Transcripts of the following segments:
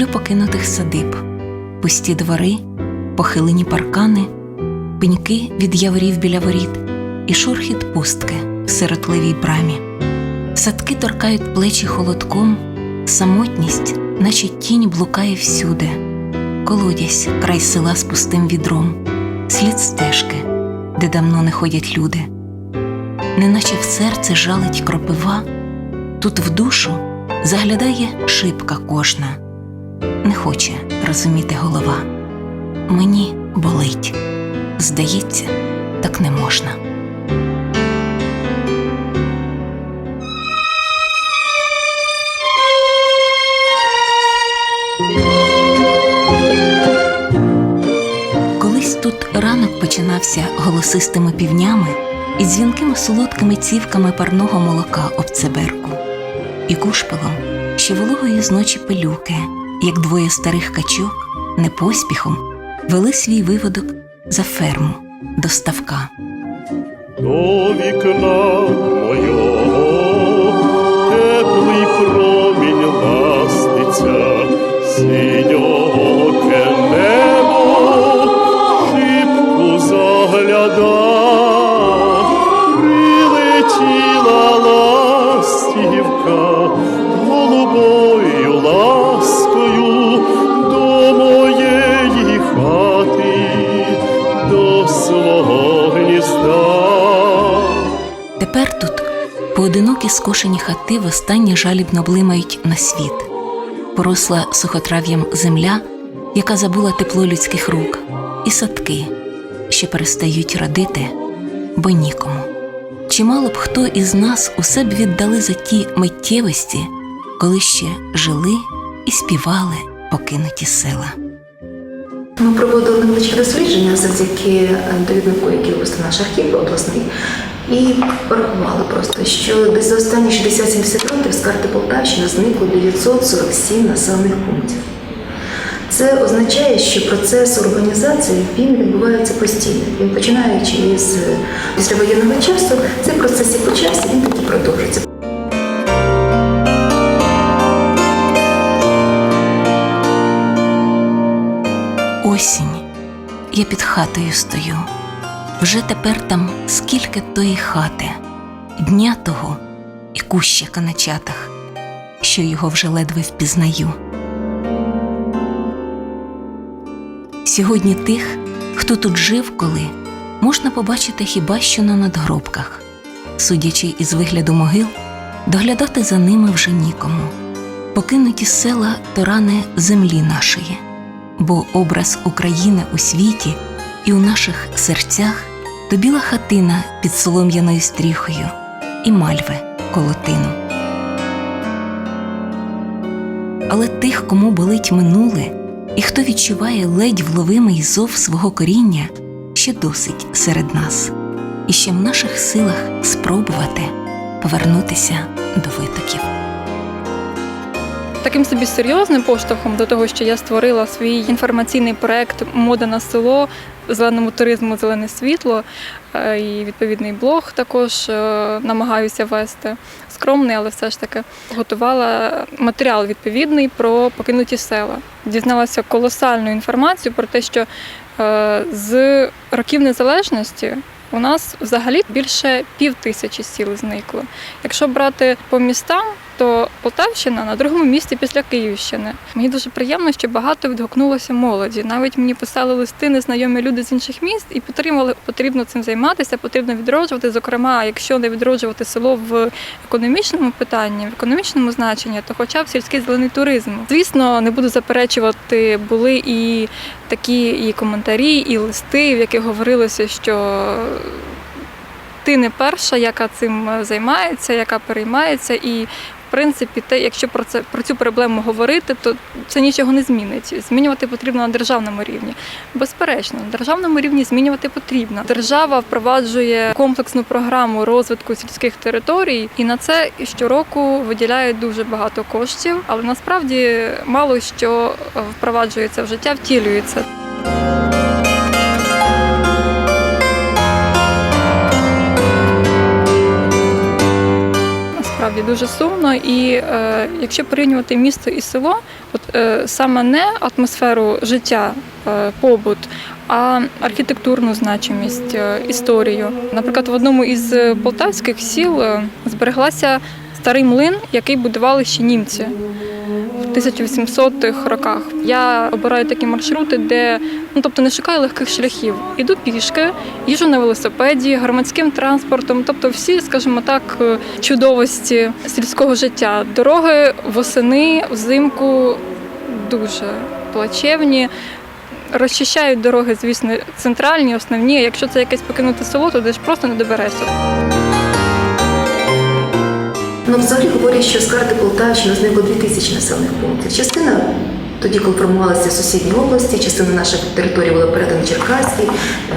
Я люблю покинутих садиб, пусті двори, похилені паркани, пеньки від яворів біля воріт і шурхіт пустки в сиротливій брамі. Садки торкають плечі холодком, самотність, наче тінь блукає всюди, колодязь край села з пустим відром, слід стежки, де давно не ходять люди, неначе в серце жалить кропива, тут в душу заглядає шибка кожна, не хоче розуміти голова. Мені болить, здається, так не можна. Колись тут ранок починався голосистими півнями і дзвінкими солодкими цівками парного молока об цеберку, і кушпилом, що вологої з ночі пилюки, як двоє старих качок, не поспіхом вели свій виводок за ферму до ставка. До вікна мойого теплий промінь ластиться, синьоке небо шибку загляда, прилетіла Тепер тут поодинокі скошені хати востаннє жалібно блимають на світ, поросла сухотрав'ям земля, яка забула тепло людських рук, і садки, що перестають родити, бо нікому. Чимало б хто із нас усе б віддали за ті миттєвості, коли ще жили і співали покинуті села. Ми проводили невеличке дослідження завдяки довіднику, який вести наш архів обласний, і порахували просто, що десь за останні 60-70 років з карти Полтавщини зникло 947 населених пунктів. Це означає, що процес урбанізації він відбувається постійно. Він починаючи із післявоєнного часу, цей процес і почався, він таки продовжується. Осінь, я під хатою стою. Вже тепер там скільки тої хати, дня того і кущика на чатах, що його вже ледве впізнаю. Сьогодні тих, хто тут жив коли, можна побачити хіба що на надгробках, судячи із вигляду могил, доглядати за ними вже нікому. Покинуті села то рани землі нашої бо образ України у світі і у наших серцях то біла хатина під солом'яною стріхою і мальви колотину. Але тих, кому болить минуле, і хто відчуває ледь вловимий зов свого коріння, ще досить серед нас, і ще в наших силах спробувати повернутися до витоків. Таким собі серйозним поштовхом до того, що я створила свій інформаційний проект Мода на село зеленому туризму Зелене світло е, і відповідний блог також е, намагаюся вести. Скромний, але все ж таки готувала матеріал відповідний про покинуті села. Дізналася колосальну інформацію про те, що е, з років незалежності у нас взагалі більше пів тисячі сіл зникло. Якщо брати по містам, то Полтавщина на другому місці після Київщини. Мені дуже приємно, що багато відгукнулося молоді. Навіть мені писали листи незнайомі люди з інших міст і підтримали, потрібно цим займатися, потрібно відроджувати. Зокрема, якщо не відроджувати село в економічному питанні, в економічному значенні, то хоча б сільський зелений туризм. Звісно, не буду заперечувати, були і такі і коментарі, і листи, в яких говорилося, що ти не перша, яка цим займається, яка переймається, і принципі, те, якщо про це про цю проблему говорити, то це нічого не змінить. Змінювати потрібно на державному рівні. Безперечно, на державному рівні змінювати потрібно. Держава впроваджує комплексну програму розвитку сільських територій, і на це щороку виділяє дуже багато коштів, але насправді мало що впроваджується в життя, втілюється. Насправді дуже сумно. І е, якщо порівнювати місто і село, от е, саме не атмосферу життя, е, побут, а архітектурну значимість, е, історію. Наприклад, в одному із е, полтавських сіл е, збереглася старий млин, який будували ще німці. В 1800-х роках я обираю такі маршрути, де ну тобто не шукаю легких шляхів. Іду пішки, їжу на велосипеді, громадським транспортом, тобто всі, скажімо так, е, чудовості сільського життя. Дороги восени, взимку дуже плачевні. Розчищають дороги, звісно, центральні, основні. Якщо це якесь покинуте село, то ж просто не доберешся. Ну, взагалі говорять, що з карти Полтавщини зникло 2000 населених пунктів. Частина тоді, коли формувалися сусідні області, частина нашої території була передана Черкаській,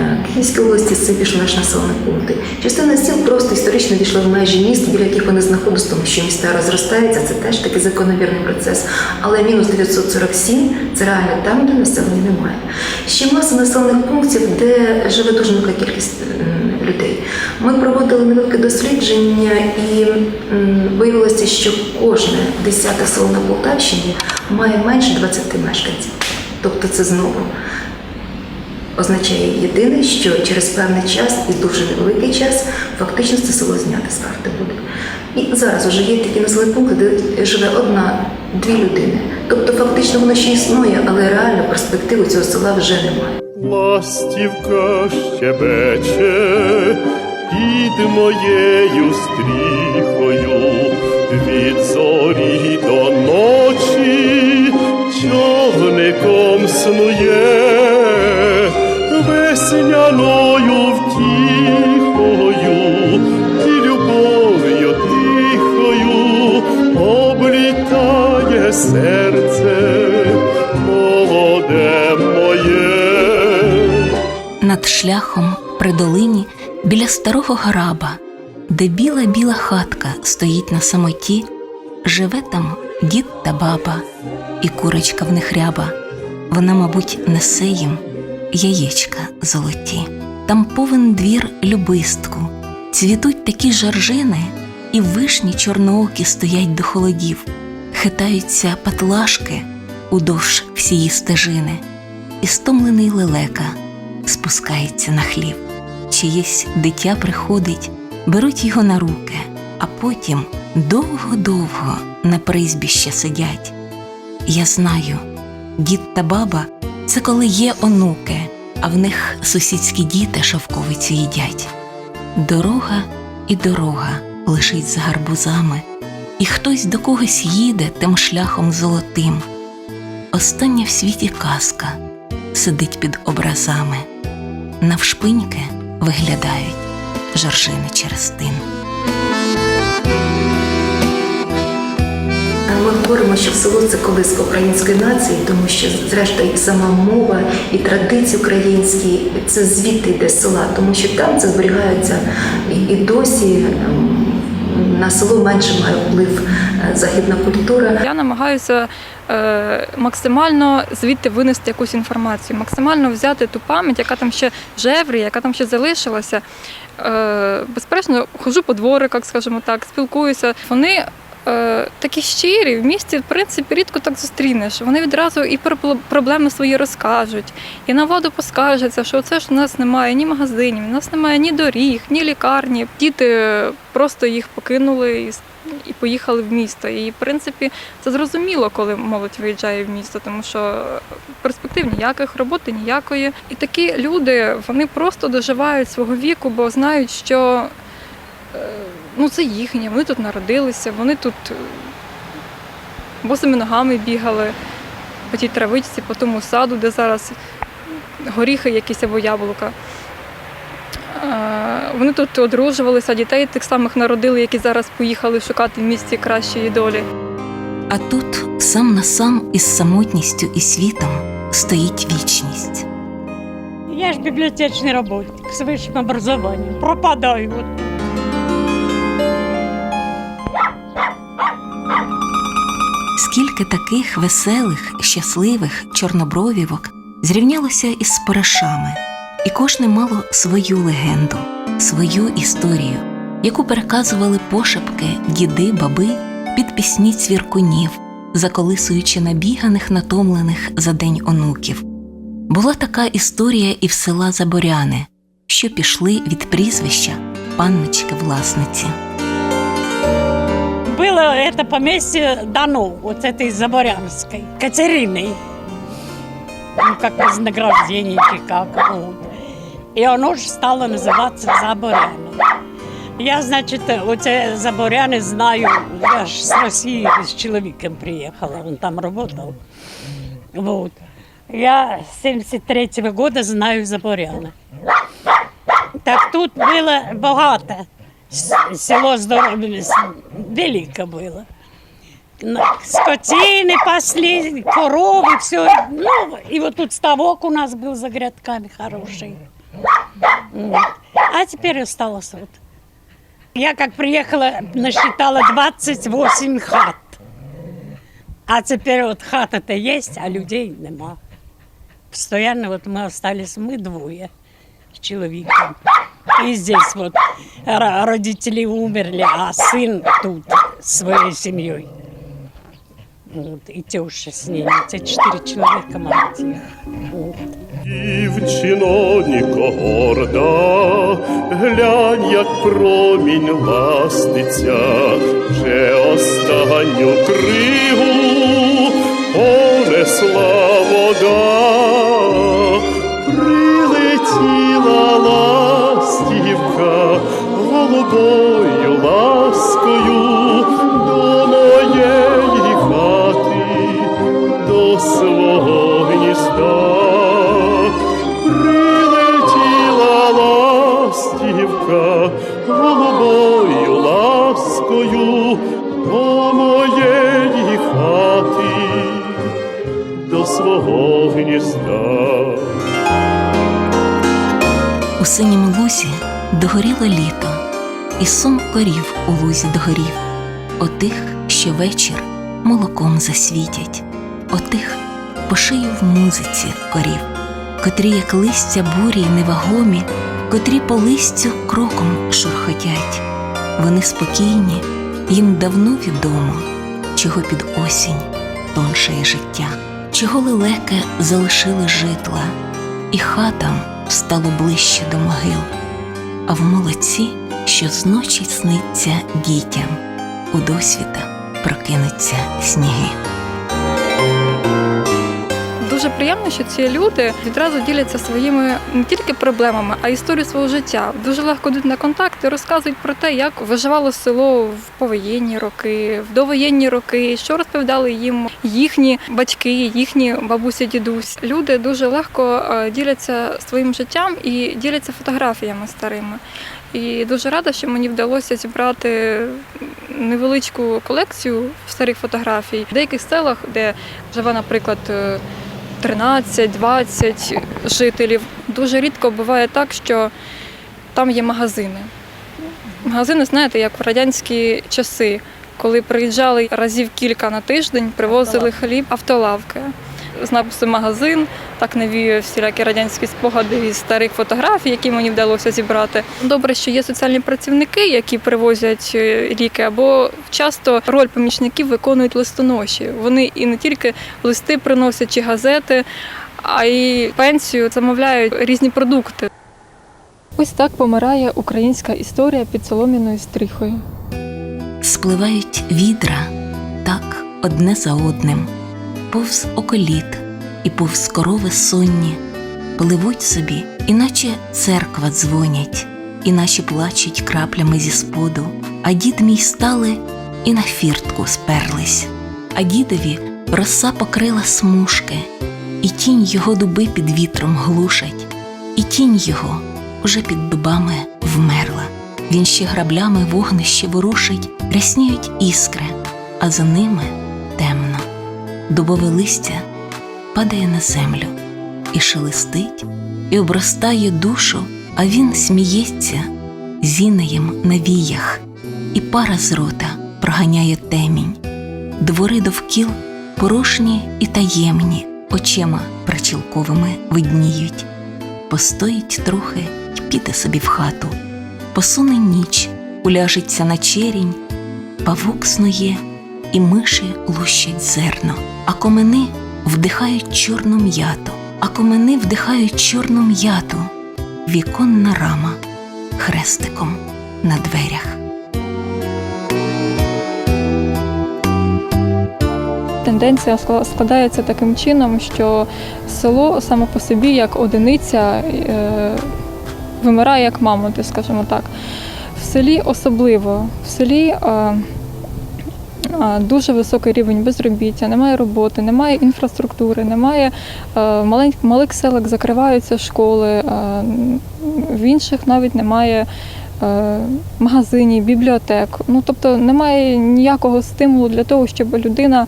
е, Київській області, з цим пішли наші населені пункти. Частина сіл просто історично війшла в межі міст, біля яких вони знаходяться, тому що міста розростаються, це теж такий закономірний процес. Але мінус 947 це реально там, де населення немає. Ще маса населених пунктів, де живе дуже велика кількість людей. Ми проводили невелике дослідження і виявилося, що кожне десяте село на Полтавщині має менше 20 мешканців. Тобто це знову означає єдине, що через певний час і дуже невеликий час фактично це село зняти з карти буде. І зараз вже є такі населені пункти, де живе одна-дві людини. Тобто фактично воно ще існує, але реально перспективи цього села вже немає. Ластівка щебече під моєю стріхою, від зорі до ночі човником снує, весняною втіхою і любов'ю тихою облітає серце Над шляхом при долині біля старого граба, де біла біла хатка стоїть на самоті, живе там дід та баба, і курочка в них ряба. Вона, мабуть, несе їм яєчка золоті. Там повен двір любистку, цвітуть такі жаржини, і вишні чорноокі стоять до холодів, хитаються патлашки удовж всієї стежини, і стомлений лелека спускається на хлів. Чиєсь дитя приходить, беруть його на руки, а потім довго-довго на призбіще сидять. Я знаю, дід та баба це коли є онуки, а в них сусідські діти шовковицю їдять. Дорога і дорога лежить за гарбузами, і хтось до когось їде тим шляхом золотим. Остання в світі казка сидить під образами, навшпиньки виглядають жаржини через тин. Ми говоримо, що село це колиска української нації, тому що, зрештою, і сама мова, і традиції українські це звідти йде з села, тому що там це зберігаються і, і досі ем, на село менше має вплив е, західна культура. Я намагаюся е, максимально звідти винести якусь інформацію, максимально взяти ту пам'ять, яка там ще жеврі, яка там ще залишилася. Е, безперечно, ходжу по двориках, скажімо так, спілкуюся. Вони такі щирі, в місті, в принципі, рідко так зустрінеш. Вони відразу і про проблеми свої розкажуть, і на владу поскаржаться, що це ж у нас немає ні магазинів, у нас немає ні доріг, ні лікарні. Діти просто їх покинули і, і поїхали в місто. І, в принципі, це зрозуміло, коли молодь виїжджає в місто, тому що перспектив ніяких, роботи ніякої. І такі люди вони просто доживають свого віку, бо знають, що е, ну, це їхнє, вони тут народилися, вони тут е, босими ногами бігали по тій травичці, по тому саду, де зараз горіхи якісь або яблука. Вони тут одружувалися, дітей тих самих народили, які зараз поїхали шукати в місті кращої долі. А тут сам на сам із самотністю і світом стоїть вічність. Я ж библиотечный работник с высшим образованием. Пропадаю. Скільки таких веселих, щасливих чорнобровівок зрівнялося із споришами, і кожне мало свою легенду, свою історію. яку переказували пошепки діди, баби під пісні цвіркунів, заколисуючи набіганих, натомлених за день онуків. Була така історія і в села Заборяни, що пішли від прізвища панночки власниці. Было это поместье дано вот этой Заборянской, Катериной. Ну, как вознаграждение, как. Вот. И оно же стало называться Заборяны. Я, значит, вот эти Заборяны знаю, я же с России с человеком приехала, он там работал. Вот. Я с 73 года знаю Заборяны. Так тут было богато. С- Село здоровое, с- велико было. На- Скотины пасли, коровы, все. Ну, и вот тут ставок у нас был за грядками хороший. Вот. А теперь осталось вот. Я как приехала, насчитала 28 хат. А теперь вот хата-то есть, а людей нема. Постоянно вот мы остались, мы двое с человеком. И здесь вот ро- родители умерли, а сын тут с своей семьей. Вот, и теща с ними, це чотири чоловіка маленьких. Вот. Дівчиноніко горда, глянь, як промінь ластиться, вже останню кригу понесла вода, прилетіла Ластівка голубою ласкою до моєї хати, до свого гнізда. Прилетіла ластівка голубою ласкою до моєї хати, до свого гнізда. У синім лузі догоріло літо, і сум корів у лузі догорів, отих, що вечір молоком засвітять, отих по шию в музиці корів, котрі, як листя бурі невагомі, котрі по листю кроком шурхотять. Вони спокійні, їм давно відомо, чого під осінь тоншає життя, чого лелеке залишили житла, і хатам стало ближче до могил, а в молодці, що зночі сниться дітям, у досвіта прокинуться сніги. Дуже приємно, що ці люди відразу діляться своїми не тільки проблемами, а й історією свого життя. Дуже легко йдуть на контакт і розказують про те, як виживало село в повоєнні роки, в довоєнні роки, що розповідали їм їхні батьки, їхні бабусі, дідусь. Люди дуже легко е, діляться своїм життям і діляться фотографіями старими. І дуже рада, що мені вдалося зібрати невеличку колекцію старих фотографій в деяких селах, де живе, наприклад, е, 13-20 жителів. Дуже рідко буває так, що там є магазини. Магазини, знаєте, як в радянські часи, коли приїжджали разів кілька на тиждень, привозили хліб, автолавки з написом магазин, так навіює всілякі радянські спогади із старих фотографій, які мені вдалося зібрати. Добре, що є соціальні працівники, які привозять е, ліки, або часто роль помічників виконують листоноші. Вони і не тільки листи приносять чи газети, а й пенсію замовляють різні продукти. Ось так помирає українська історія під солом'яною стріхою. Спливають відра так одне за одним, повз околіт і повз корови сонні, пливуть собі, іначе церква дзвонять, і наші плачуть краплями зі споду, а дід мій стали і на фіртку сперлись, а дідові роса покрила смужки, і тінь його дуби під вітром глушать, і тінь його уже під дубами вмерла. Він ще граблями вогнище ворушить, рясніють іскри, а за ними. Дубове листя падає на землю і шелестить, і обростає душу, а він сміється зінеєм на віях, і пара з рота проганяє темінь. Двори довкіл порожні і таємні, очима причілковими видніють. Постоїть трохи й піде собі в хату, посуне ніч, уляжеться на черінь, павук снує, і миші лущать зерно, а комини вдихають чорну м'яту, а комини вдихають чорну м'яту, віконна рама хрестиком на дверях. Тенденція складається таким чином, що село саме по собі як одиниця е, вимирає як мамонти, скажімо так. В селі особливо. В селі е, дуже високий рівень безробіття, немає роботи, немає інфраструктури, немає е, маленьких малих селок, закриваються школи, е, в інших навіть немає е, магазинів, бібліотек. Ну тобто немає ніякого стимулу для того, щоб людина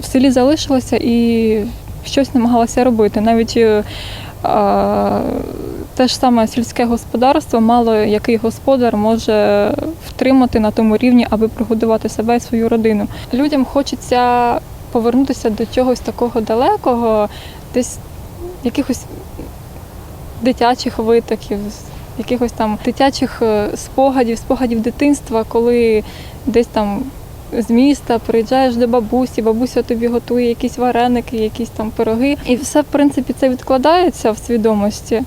в селі залишилася і щось намагалася робити. Навіть те ж саме сільське господарство, мало який господар може втримати на тому рівні, аби прогодувати себе і свою родину. Людям хочеться повернутися до чогось такого далекого, десь якихось дитячих витоків, якихось там дитячих е, спогадів, спогадів дитинства, коли десь там з міста приїжджаєш до бабусі, бабуся тобі готує якісь вареники, якісь там пироги. І все, в принципі, це відкладається в свідомості.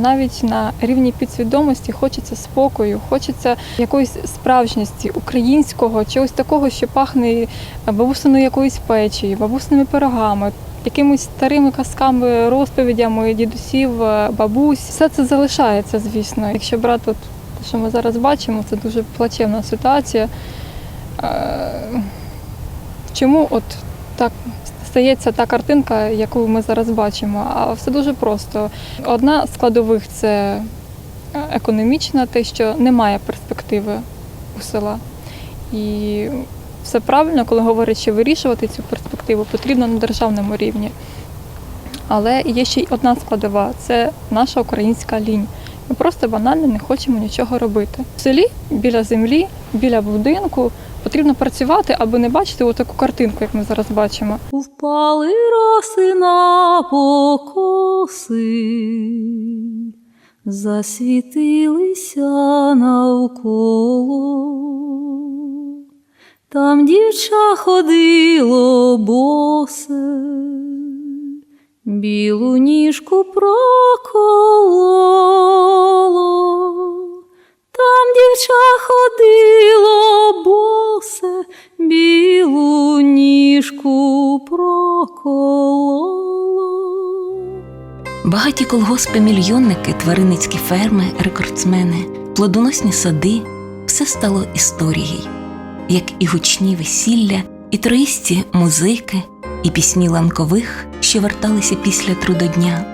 Навіть на рівні підсвідомості хочеться спокою, хочеться якоїсь справжності, українського, чогось такого, що пахне бабусиною якоюсь печею, бабусними пирогами. Якимись старими казками, розповідями дідусів, бабусь, все це залишається, звісно. Якщо брати те, що ми зараз бачимо, це дуже плачевна ситуація. Е, Чому от так стається та картинка, яку ми зараз бачимо? А все дуже просто. Одна з складових це економічна, те, що немає перспективи у села. І все правильно, коли говорять, що вирішувати цю перспективу потрібно на державному рівні. Але є ще й одна складова це наша українська лінь. Ми просто банально не хочемо нічого робити. В селі біля землі, біля будинку потрібно працювати, аби не бачити таку картинку, як ми зараз бачимо. Впали роси на покоси, засвітилися навколо. Там дівча ходило босе, білу ніжку прокололо. Там дівча ходило босе, білу ніжку прокололо. Багаті колгоспи-мільйонники, тваринницькі ферми, рекордсмени, плодоносні сади все стало історією, як і гучні весілля, і троїсті музики, і пісні ланкових, що верталися після трудодня.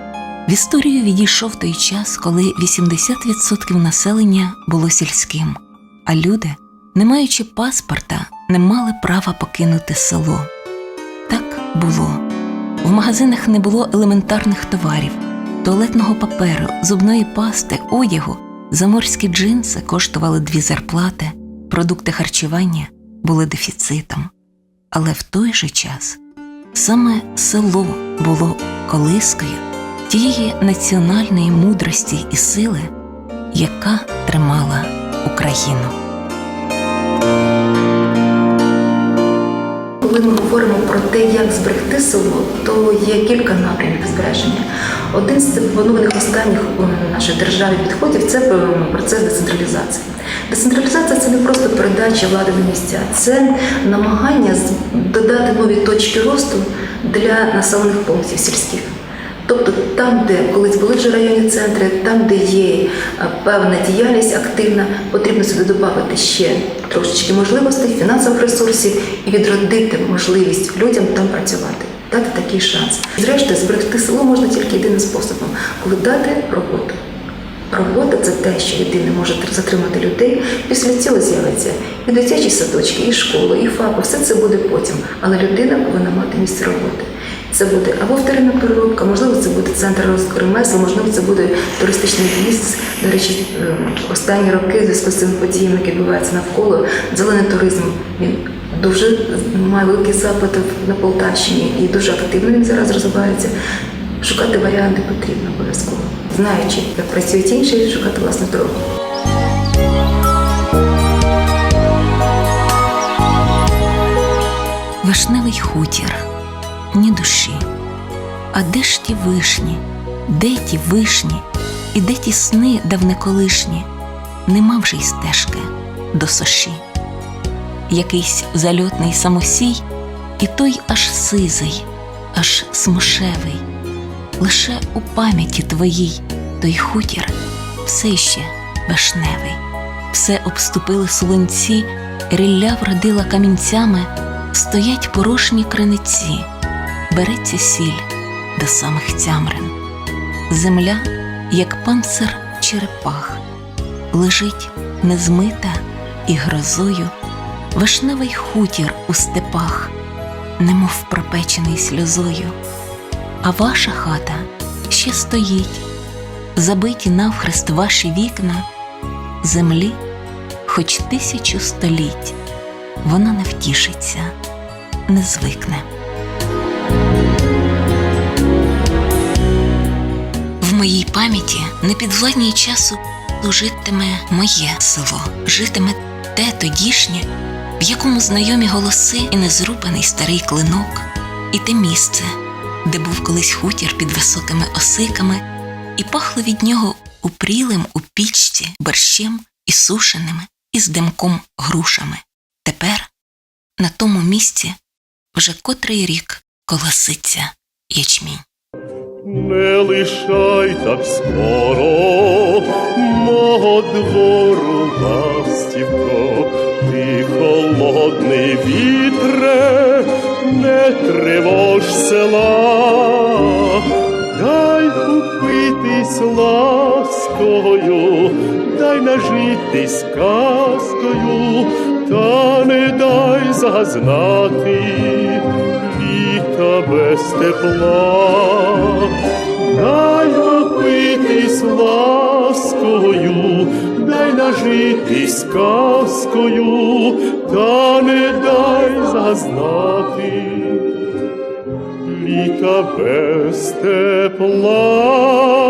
В історію відійшов той час, коли 80% населення було сільським, а люди, не маючи паспорта, не мали права покинути село. Так було. В магазинах не було елементарних товарів, туалетного паперу, зубної пасти, одягу, заморські джинси коштували дві зарплати, продукти харчування були дефіцитом. Але в той же час саме село було колискою тієї національної мудрості і сили, яка тримала Україну. Коли ми говоримо про те, як зберегти село, то є кілька напрямків збереження. Один з запропонованих останніх у нашій державі підходів це е, процес децентралізації. Децентралізація це не просто передача влади на місця, це намагання додати нові точки росту для населених пунктів сільських. Тобто там, де колись були вже районні центри, там, де є е, певна діяльність активна, потрібно сюди додати ще трошечки можливостей, фінансових ресурсів і відродити можливість людям там працювати, дати такий шанс. Зрештою, зберегти село можна тільки єдиним способом, коли дати роботу. Робота це те, що єдине може затримати людей. Після цього з'явиться і дитячі садочки, і школи, і ФАПи. Все це буде потім. Але людина повинна мати місце роботи. Це буде або вторинна переробка, можливо, це буде центр розвитку ремесла, можливо, це буде туристичний в'їзд. До речі, ем, останні роки в зв'язку з цими подіями, які відбуваються навколо, зелений туризм він дуже має великий запит на Полтавщині і дуже активно він зараз розвивається. Шукати варіанти потрібно обов'язково, знаючи, як працюють інші, шукати власну дорогу. Вишневий хутір ні душі. А де ж ті вишні, де ті вишні, і де ті сни давнеколишні? Нема вже й стежки до соші. Якийсь зальотний самосій, і той аж сизий, аж смушевий. Лише у пам'яті твоїй той хутір все ще вишневий, все обступили солонці, рілля вродила камінцями, стоять порожні криниці, береться сіль до самих тямрин. Земля, як панцир черепах, лежить незмита і грозою, вишневий хутір у степах, немов пропечений сльозою. А ваша хата ще стоїть, забиті навхрест ваші вікна, землі, хоч тисячу століть, вона не втішиться, не звикне. Пам'яті непідвладній часу житиме моє село, житиме те тодішнє, в якому знайомі голоси і незрубаний старий клинок, і те місце, де був колись хутір під високими осиками, і пахло від нього упрілим у пічці борщем і сушеними, і з димком грушами. Тепер на тому місці вже котрий рік колоситься ячмінь. Не лишай так скоро мого двору ластівко, ти холодний вітре, не тривож села, дай купитись ласкою, дай нажитись казкою, та не дай зазнати без тепла, дай напитись ласкою, дай нажитись казкою, та не дай зазнати літа без тепла.